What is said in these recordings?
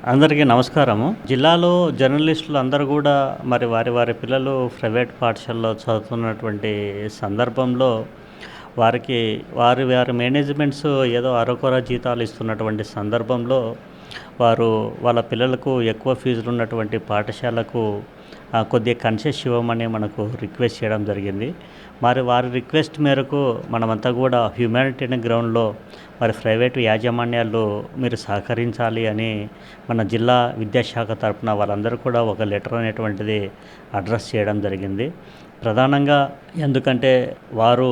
అందరికీ నమస్కారము. జిల్లాలో జర్నలిస్టులు అందరూ కూడా మరి వారి వారి పిల్లలు ప్రైవేట్ పాఠశాలలో చదువుతున్నటువంటి సందర్భంలో వారికి వారి వారి మేనేజ్మెంట్స్ ఏదో అరకొర జీతాలు ఇస్తున్నటువంటి సందర్భంలో వారు వాళ్ళ పిల్లలకు ఎక్కువ ఫీజులు ఉన్నటువంటి పాఠశాలకు కొద్దిగా కన్సెస్ ఇవ్వమని మనకు రిక్వెస్ట్ చేయడం జరిగింది. మరి వారి రిక్వెస్ట్ మేరకు మనమంతా కూడా హ్యూమానిటేరియన్ గ్రౌండ్లో మరి ప్రైవేటు యాజమాన్యాలు మీరు సహకరించాలి అని మన జిల్లా విద్యాశాఖ తరఫున వాళ్ళందరూ కూడా ఒక లెటర్ అనేటువంటిది అడ్రస్ చేయడం జరిగింది. ప్రధానంగా ఎందుకంటే వారు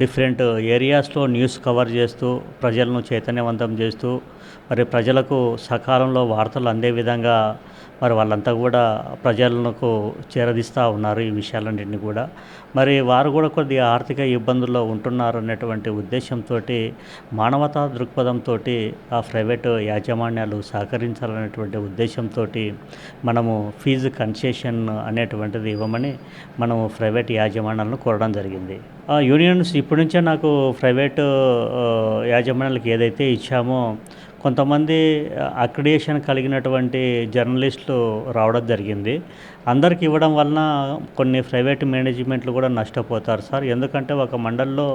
డిఫరెంట్ ఏరియాస్లో న్యూస్ కవర్ చేస్తూ ప్రజలను చైతన్యవంతం చేస్తూ మరి ప్రజలకు సకాలంలో వార్తలు అందే విధంగా మరి వాళ్ళంతా కూడా ప్రజలకు చేరదీస్తూ ఉన్నారు ఈ విషయాలన్నింటినీ కూడా. మరి వారు కూడా కొద్దిగా ఆర్థిక ఇబ్బందుల్లో ఉంటున్నారు అనేటువంటి ఉద్దేశంతో మానవతా దృక్పథంతో ఆ ప్రైవేటు యాజమాన్యాలు సహకరించాలనేటువంటి ఉద్దేశంతో మనము ఫీజు కన్సెషన్ అనేటువంటిది ఇవ్వమని మనము ప్రైవేట్ యాజమాన్యాలను కోరడం జరిగింది. ఆ యూనియన్స్ ఇప్పటి నుంచే నాకు ప్రైవేటు యాజమాన్యాలకు ఏదైతే ఇచ్చామో కొంతమంది అక్రిడేషన్ కలిగినటువంటి జర్నలిస్టులు రావడం జరిగింది. అందరికి ఇవ్వడం వలన కొన్ని ప్రైవేట్ మేనేజ్మెంట్లు కూడా నష్టపోతారు సార్. ఎందుకంటే ఒక మండల్లో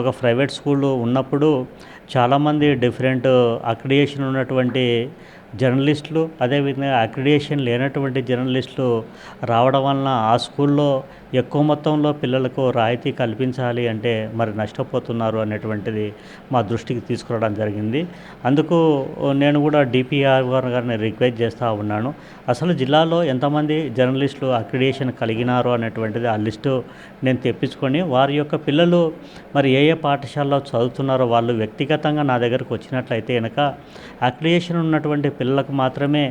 ఒక ప్రైవేట్ స్కూల్ ఉన్నప్పుడు చాలామంది డిఫరెంట్ అక్రిడేషన్ ఉన్నటువంటి జర్నలిస్టులు అదేవిధంగా అక్రిడేషన్ లేనటువంటి జర్నలిస్టులు రావడం వలన ఆ స్కూల్లో ఎక్కువ మొత్తంలో పిల్లలకు రాయితీ కల్పించాలి అంటే మరి నష్టపోతున్నారు అనేటువంటిది మా దృష్టికి తీసుకురావడం జరిగింది. అందుకు నేను కూడా డిపిఆర్ గారిని రిక్వెస్ట్ చేస్తూ ఉన్నాను. అసలు జిల్లాలో ఎంతమంది జర్నలిస్టులు అక్రిడేషన్ కలిగినారు అనేటువంటిది ఆ లిస్టు నేను తెప్పించుకొని వారి యొక్క పిల్లలు మరి ఏ ఏ పాఠశాలలో చదువుతున్నారో వాళ్ళు వ్యక్తిగతంగా నా దగ్గరకు వచ్చినట్లయితే కనుక అక్రిడేషన్ ఉన్నటువంటి పిల్లలకు మాత్రమే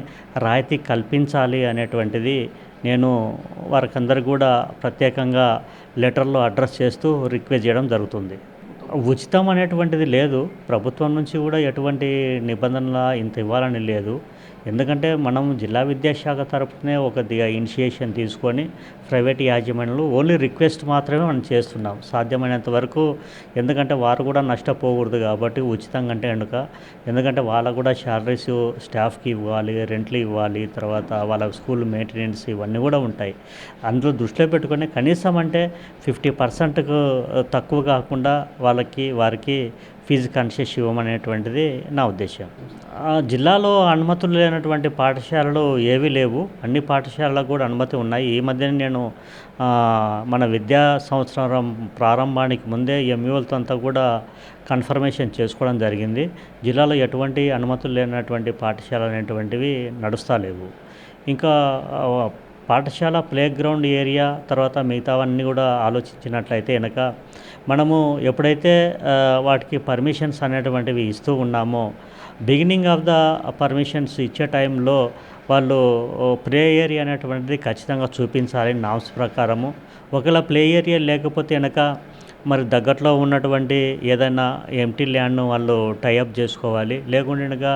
రాయితీ కల్పించాలి అనేటువంటిది నేను వారికందరు కూడా ప్రత్యేకంగా లెటర్లో అడ్రస్ చేస్తూ రిక్వెస్ట్ చేయడం జరుగుతుంది. ఉచితం అనేటువంటిది లేదు. ప్రభుత్వం నుంచి కూడా ఎటువంటి నిబంధనల ఇంత ఇవ్వాలని లేదు. ఎందుకంటే మనం జిల్లా విద్యాశాఖ తరపునే ఒక ఇనిషియేషన్ తీసుకొని ప్రైవేట్ యాజమాన్యులు ఓన్లీ రిక్వెస్ట్ మాత్రమే మనం చేస్తున్నాం. సాధ్యమైనంత వరకు ఎందుకంటే వారు కూడా నష్టపోకూడదు కాబట్టి ఉచితంగా అంటే కనుక ఎందుకంటే వాళ్ళకు కూడా శాలరీస్ స్టాఫ్కి ఇవ్వాలి రెంట్లు ఇవ్వాలి తర్వాత వాళ్ళ స్కూల్ మెయింటెనెన్స్ ఇవన్నీ కూడా ఉంటాయి. అందులో దృష్టిలో పెట్టుకొని కనీసం అంటే ఫిఫ్టీ పర్సెంట్కు తక్కువ కాకుండా వాళ్ళకి వారికి ఫీజు కన్సెస్ ఇవ్వమనేటువంటిది నా ఉద్దేశం జిల్లాలో అనుమతులు లేనటువంటి పాఠశాలలు ఏవీ లేవు. అన్ని పాఠశాలలకు కూడా అనుమతి ఉన్నాయి. ఈ మధ్యన నేను మన విద్యా సంవత్సరం ప్రారంభానికి ముందే ఎంఈఓలతో అంతా కూడా కన్ఫర్మేషన్ చేసుకోవడం జరిగింది. జిల్లాలో ఎటువంటి అనుమతులు లేనటువంటి పాఠశాలలు అనేటువంటివి నడుస్తలేవు ఇంకా పాఠశాల ప్లే గ్రౌండ్ ఏరియా తర్వాత మిగతావన్నీ కూడా ఆలోచించినట్లయితే కనుక మనము ఎప్పుడైతే వాటికి పర్మిషన్స్ అనేటువంటివి ఇస్తూ ఉన్నామో బిగినింగ్ ఆఫ్ ద పర్మిషన్స్ ఇచ్చే టైంలో వాళ్ళు ప్లే ఏరియా అనేటువంటిది ఖచ్చితంగా చూపించాలి నామ్స్ ప్రకారము. ఒకవేళ ప్లే ఏరియా లేకపోతే కనుక మరి దగ్గరలో ఉన్నటువంటి ఏదైనా ఎంటీ ల్యాండ్ను వాళ్ళు టైఅప్ చేసుకోవాలి. లేకుంటే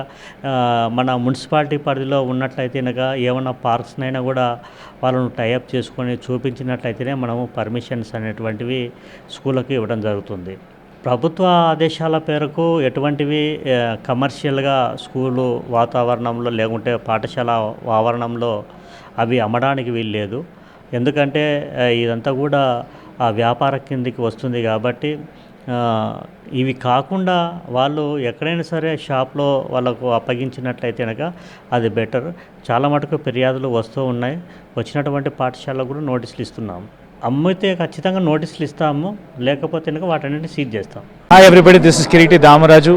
మన మున్సిపాలిటీ పరిధిలో ఉన్నట్లయితే కనుక ఏమైనా పార్క్స్నైనా కూడా వాళ్ళను టైఅప్ చేసుకొని చూపించినట్లయితేనే మనము పర్మిషన్స్ అనేటువంటివి స్కూళ్ళకి ఇవ్వడం జరుగుతుంది. ప్రభుత్వ ఆదేశాల పేరకు ఎటువంటివి కమర్షియల్గా స్కూలు వాతావరణంలో లేకుంటే పాఠశాల ఆవరణంలో అవి అమ్మడానికి వీల్లేదు. ఎందుకంటే ఇదంతా కూడా ఆ వ్యాపార కిందికి వస్తుంది కాబట్టి ఇవి కాకుండా వాళ్ళు ఎక్కడైనా సరే షాప్లో వాళ్ళకు అప్పగించినట్లయితే కనుక అది బెటర్. చాలా మటుకు ఫిర్యాదులు వస్తూ ఉన్నాయి. వచ్చినటువంటి పాఠశాలకు కూడా నోటీసులు ఇస్తున్నాము. అమ్మితే ఖచ్చితంగా నోటీసులు ఇస్తాము లేకపోతే వాటన్నింటినీ సీజ్ చేస్తాం. Hi everybody this is Kireeti Damaraju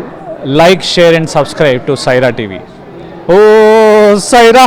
like share and subscribe to Saira TV oh Sye Raa